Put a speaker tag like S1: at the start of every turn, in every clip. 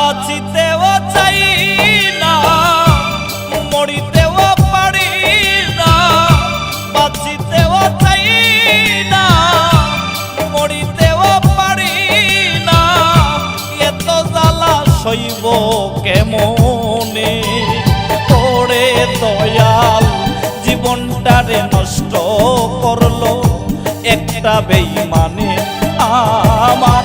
S1: বাঁচিতেও চাই না, মরিতেও পারি না, বাঁচিতেও চাই না, মরিতেও পারি না। এত জ্বালা সইব কেমনে? তোরে দয়াল, জীবনটারে নষ্ট করল একটা বেইমানে আমার।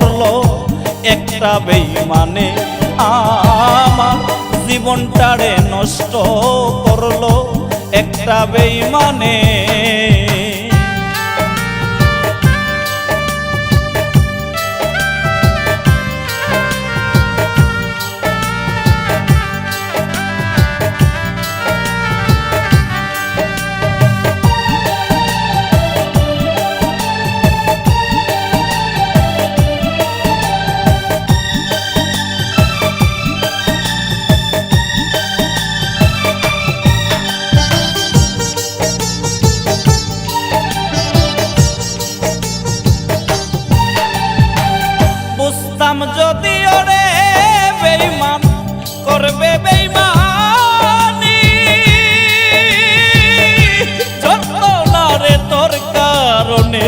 S1: একটা বেইমানে আমার জীবনটারে নষ্ট করল একটা বেইমানে। যদি ওরে বেইমান করবে বেইমানি যন্ত্রণা রে তোর কারণে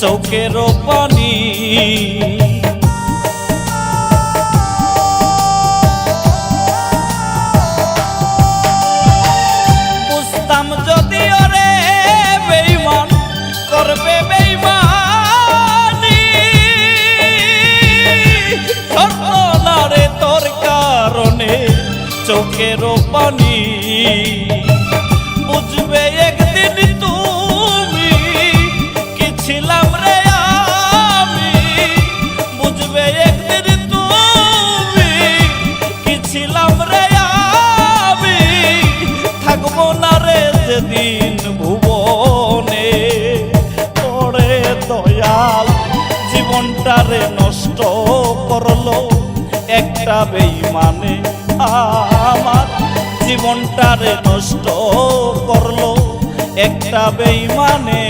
S1: চোখের পানি। চোখের পানি বুঝবে একদিন তুমি কি ছিলাম রে আমি? বুঝবে একদিন তুমি কি ছিলাম রে আমি? থাকব না রে যেদিন ভুবনে। ওরে দয়াল, জীবনটারে নষ্ট করল একটা বেইমানে। আমার জীবনটারে নষ্ট করল। একটা বেইমানে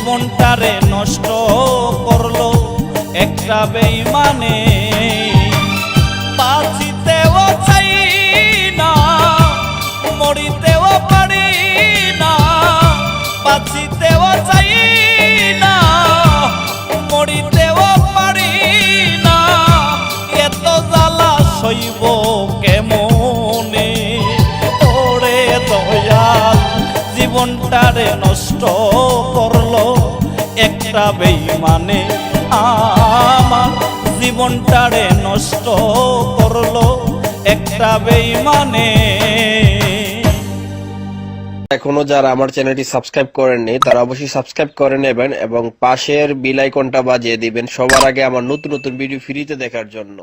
S1: জীবনটারে নষ্ট করল একটা বেইমানে নষ্ট করল। একটা বেইমানে আমার জীবনটারে নষ্ট করল। একটা বেইমানে।
S2: এখনও যারা আমার চ্যানেলটি সাবস্ক্রাইব করেননি, তারা অবশ্যই সাবস্ক্রাইব করে নেবেন এবং পাশের বিল আইকনটা বাজিয়ে দিবেন সবার আগে আমার নতুন নতুন ভিডিও ফ্রিতে দেখার জন্য।